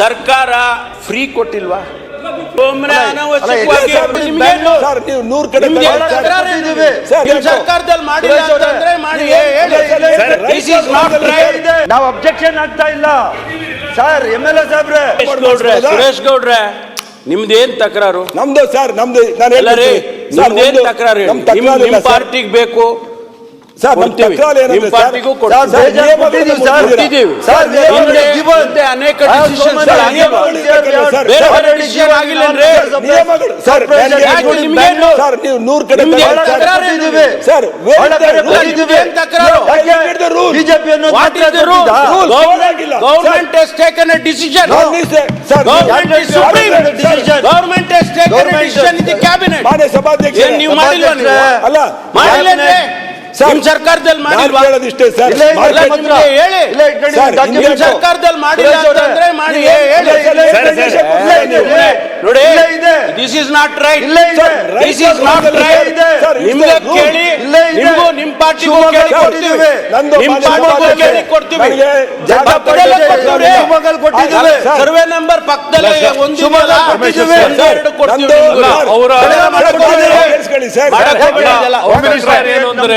ಸರ್ಕಾರ ಫ್ರೀ ಕೊಟ್ಟಿಲ್ವಾ? ನೀವು ಅಬ್ಜೆಕ್ಷನ್ ಆಗ್ತಾ ಇಲ್ಲ. ಸರ್ ಎಂ ಎಲ್ ಎ ಸಾಹೇಬ್ರೆ ಸುರೇಶ್ ಗೌಡ್ರೆ ಸುರೇಶ್ ಗೌಡ್ರೆ ನಿಮ್ದೇನ್ ತಕರಾರು? ನಮ್ದು ಸರ್ ನಮ್ದು ನಾನು ಅಲ್ಲ ರೀ ನಿಮ್ದೇನ್ ತಕರಾರು ನಮ್ ಪಾರ್ಟಿಗೆ ಬೇಕು? ಸರ್ ನಮ್ ಕೊಡ್ತೀವಿ. ತಕರಾರು ಏನಂದ್ರೆ ನಿಮ್ ಸರ್, ಪಾರ್ಟಿಗೂ ಕೊಡ್ತೀವಿ. ಕೊಟ್ಟಿದ್ದೀವಿ ಸರ್? ಕೊಟ್ಟಿದ್ದೀವಿ. ಸರ್ ಹಿಂದೆ ಅನೇಕ ಡಿಸಿಷನ್ ಸರ್ ಕ್ಯಾಬಿನೆಟ್ ಡಿಸಿಷನ್ ನೀವು ಮಾಡಿಲ್ಲ ಅಲ್ಲ ಮಾಡಿಲ್ಲ ನಿಮ್ ಸರ್ಕಾರದಲ್ಲಿ ಮಾಡಿಲ್ವಾ ಇಷ್ಟೇ ಸರ್ ಹೇಳಿ. ನಿಮ್ ಸರ್ಕಾರದಲ್ಲಿ ಮಾಡಿಲ್ಲ ಅಂತಂದ್ರೆ ಮಾಡಿ. ನೋಡಿ. This is not right this is not right ನಿಮ್ಗೆ ಕೇಳಿ. ನಿಮ್ಗೂ ನಿಮ್ ಪಾರ್ಟಿಗೂ ಕೇಳಿ ಕೊಡ್ತೀವಿ ನಂದು ನಿಮ್ ಪಾರ್ಟಿಗೂ ಕೇಳಿ ಕೊಡ್ತೀವಿ ಸರ್ವೆ ನಂಬರ್ ಪಕ್ಕದಲ್ಲೇ ಒಂದು. ಎರಡು ಕೊಡ್ತೀವಿ ಅವರ- ಹೋಗ್ಬೇಡಿ ಏನು ಅಂದ್ರೆ.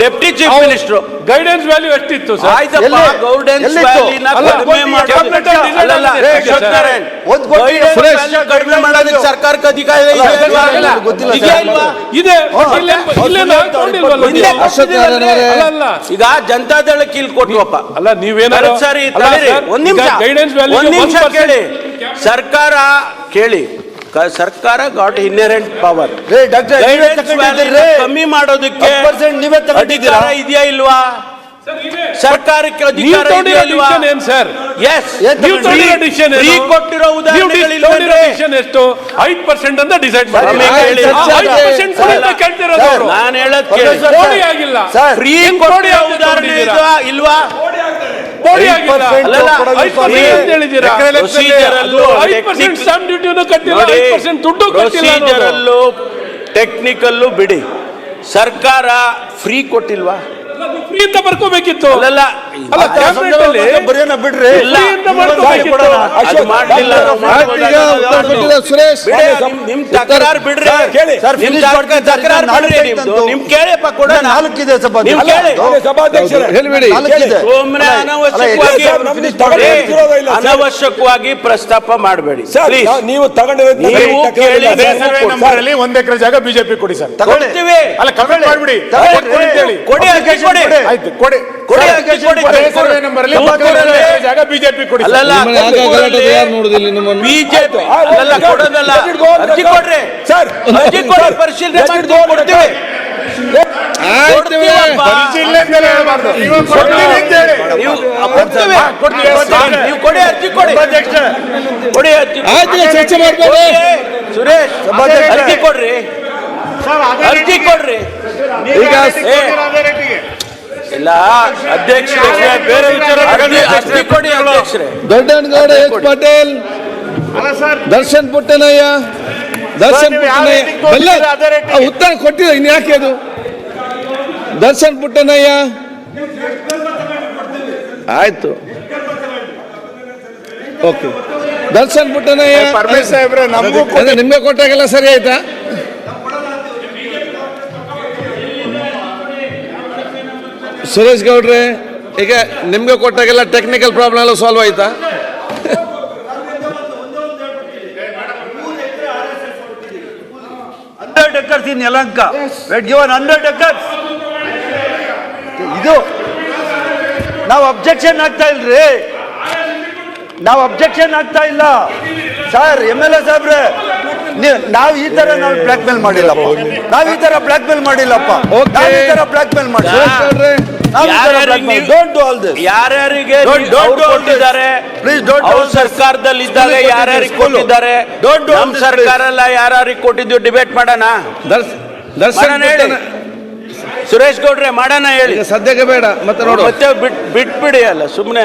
Deputy chief minister guidance value ಎಷ್ಟಿತ್ತು ಸರ್ ಆಯ್ತಪ್ಪ ಎಲ್ಲಿತ್ತು? ಅಲ್ಲ, ಕಡಿಮೆ ಮಾಡೋದು ಕಡಿಮೆ ಮಾಡೋದಕ್ಕೆ ಸರ್ಕಾರಕ್ಕೆ ಅಧಿಕಾರ ಇದೆ ಈಗ ಜನತಾದಳಕ್ಕೆ ಇಲ್ಲಿ ಕೊಟ್ವಪ್ಪ ಅಲ್ಲ ನೀವೇನಾದ್ರು ಸರಿ ಒಂದ್ ನಿಮಿಷ ಒಂದ್ ನಿಮಿಷ ಕೇಳಿ ಸರ್ಕಾರ ಕೇಳಿ ಸರ್ಕಾರ ಗಾಟ್ ಇನ್ಹೆರೆಂಟ್ ಪವರ್. ಕಮ್ಮಿ ಮಾಡೋದಕ್ಕೆ 10% ನೀವೇ ತಗೊಂಡಿದ್ದೀರಾ? ಅಧಿಕಾರ ಇದೆಯಾ ಇಲ್ವಾ? ಸರ್ಕಾರಕ್ಕೆ ಅಧಿಕಾರ ಇದೆಯಾ ಇಲ್ವಾ? ಸರ್? ಎಸ್? ಫ್ರೀ ಕೊಟ್ಟಿರೋ ಎಷ್ಟು? ಐದು ಪರ್ಸೆಂಟ್ ಅಂತ ಡಿಸೈಡ್ ಮಾಡಿ. ನಾನು ಹೇಳದ್ ಫ್ರೀ ಕೊಟ್ಟಿರೋ ಉದಾಹರಣೆ? ಇಲ್ವಾ? ಟೆಕ್ನಿಕಲ್ಲೂ ಬಿಡಿ. ಸರ್ಕಾರ ಫ್ರೀ ಕೊಟ್ಟಿಲ್ವಾ? ಫ್ರೀ ಅಂತ ಬರ್ಕೋಬೇಕಿತ್ತು ಅಲ್ಲ ಬರೆಯೋಣ ಬಿಡ್ರಿ. ಇಲ್ಲ. ಫ್ರೀ ಅಂತ ಮಾಡ್ಕೋಬೇಕಿತ್ತು ಅದು ಮಾಡ್ಲಿಲ್ಲ ಸುರೇಶ್. ನಿಮ್- ತಕರಾರ್ ಬಿಡ್ರಿ. ಸರ್, ಕೇಳಿ. ಸರ್, ನಿಮ್. ತಕರಾರ್ ಬಿಡ್ರಿ ನಿಮ್ದು. ಕೇಳಿಯಪ್ಪ ನಾಲ್ಕಿದೆ ಸಭಾ ಕೇಳಿ. ಮಾನ್ಯ ಸಭಾಧ್ಯಕ್ಷರೇ. ಹೇಳ್ಬಿಡಿ. ನಾಲ್ಕಿದೆ ಸುಮ್ಮನೆ ಅನಾವಶ್ಯಕವಾಗಿ. ಪ್ರಸ್ತಾಪ ಮಾಡಬೇಡಿ. ಸರಿ ನಾವು- ಅಲ್ಲಿ ಒಂದ್ ಎಕರೆ ಜಾಗ ಬಿಜೆಪಿ ಕೊಡಿ ಸರ್. ತಗೊಳ್ತೀವಿ ಅಲ್ಲ ಕಮೆಂಟ್ ಮಾಡ್ಬಿಡಿ. ತಗೊಳ್ಳಿ. ಕೊಡಿ ಅಂತ ಹೇಳಿ. ಕೊಡಿ ಅರ್ಜಿ ಕೊಡಿ. ಆಯ್ತು ಕೊಡಿ ಕೊಡಿ. ಅರ್ಜಿ ಕೊಡಿ ಅದೇ ಸರ್ವೆ ನಂಬರ್ ಅಲ್ಲಿ ಜಾಗ ಬಿಜೆಪಿ ಕೊಡಿ ಸರ್. ಅಲ್ಲಲ್ಲ ಬಿಜೆಪಿ. ಅಲ್ಲಲ್ಲ ಕೊಡೋದಲ್ಲ. ಅರ್ಜಿ ಕೊಡ್ರಿ. ಸರ್ ಅರ್ಜಿ ಕೊಡಿ ಪರಿಶೀಲನೆ ಮಾಡಿ ಕೊಡ್ತೀವಿ. ಕೊಡ್ತೀವಪ್ಪ. ಪರಿಶೀಲನೆ ಮೇಲೆ ಹೇಳ್ಬಾರ್ದು. ನೀವು ಕೊಡ್ತೀನಿ ಅಂತ ಹೇಳಿ. ನೀವು ಕೊಡ್ತೀವಿ. ಕೊಡ್ತೀವಿ. ನೀವು ಕೊಡಿ ಅರ್ಜಿ ಕೊಡಿ. ಕೊಡಿ ಅರ್ಜಿ. ಚರ್ಚೆ ಮಾಡ್ಕೊಳ್ಳಿ. ಕೊಡಿ. ಸುರೇಶ್. ಅರ್ಜಿ ಕೊಡ್ರಿ. ಅರ್ಜಿ ಕೊಡ್ರಿ. ಈಗ ಏ, ಇಲ್ಲ ಅಧ್ಯಕ್ಷರೇ ಬೇರೆ ವಿಚಾರ ಅರ್ಜಿ ಕೊಡಿ ಅಧ್ಯಕ್ಷರೇ. ದೊಡ್ಡನಗೌಡ ಎಚ್ ಪಟೇಲ್. ದರ್ಶನ್ ಪುಟ್ಟನಯ್ಯ. ದರ್ಶನ್ ಪುಟ್ಟನಯ್ಯ. ಉತ್ತರ ಕೊಟ್ಟಿದೆ ಇನ್ ಯಾಕೆ ಅದು? ದರ್ಶನ್ ಪುಟ್ಟನಯ್ಯ. ಆಯ್ತು. ಓಕೆ. ದರ್ಶನ್ ಪುಟ್ಟನಯ್ಯ. ಪರಮೇಶ್ ಸಾಹೇಬ್ರೆ ನಮಗೂ ಅದೇ ನಿಮ್ಗೆ ಕೊಟ್ಟಾಗೆಲ್ಲ ಸರಿ ಆಯ್ತಾ? ಸುರೇಶ್ ಗೌಡ್ರೆ ಈಗ ನಿಮ್ಗೆ ಕೊಟ್ಟಾಗೆಲ್ಲ ಟೆಕ್ನಿಕಲ್ ಪ್ರಾಬ್ಲಮ್ ಎಲ್ಲ ಸಾಲ್ವ್ ಆಯ್ತಾ? Hundred acres in Yelahanka wet given hundred acres ಇದು ನಾವು ಅಬ್ಜೆಕ್ಷನ್ ಆಗ್ತಾ ಇಲ್ರಿ. ನಾವು ಅಬ್ಜೆಕ್ಷನ್ ಆಗ್ತಾ ಇಲ್ಲ. ಸರ್ ಎಂ ಎಲ್ ಎ ಸಾಹೇಬ್ರೆ ನೀವು ನಾವು ಈ ತರ ನಾವು ಬ್ಲಾಕ್ ಮೇಲ್ ಮಾಡಿಲ್ಲಪ್ಪ. ನಾವು ಈ ತರ ಬ್ಲಾಕ್ ಮೇಲ್ ಮಾಡಿಲ್ಲಪ್ಪ. ನಾವು ಈ ತರ ಬ್ಲಾಕ್ ಮೇಲ್ ಮಾಡಿ ಯಾರ್ಯಾರಿಗೆ ಪ್ಲೀಸ್ ಡೋಂಟ್ ಸರ್ಕಾರದಲ್ಲಿ ಇದ್ದಾಗ ಯಾರ್ಯಾರಿಗೆ ಕೊಟ್ಟಿದ್ದು, ಕೊಟ್ಟಿದ್ದಾರೆ this, ಸರ್ಕಾರ ಎಲ್ಲ ಯಾರ್ಯಾರಿಗೆ ಕೊಟ್ಟಿದ್ದು ಡಿಬೇಟ್ ಮಾಡೋಣ? ದರ್ಶನ ಹೇಳಿ. ಸುರೇಶ್ ಗೌಡ್ರೆ ಮಾಡೋಣ ಹೇಳಿ. ಸದ್ಯಕ್ಕೆ ಬೇಡ ಮತ್ತೆ ನೋಡು. ಮತ್ತೆ ಬಿಟ್ ಬಿಟ್ಬಿಡಿ ಅಲ್ಲ ಸುಮ್ಮನೆ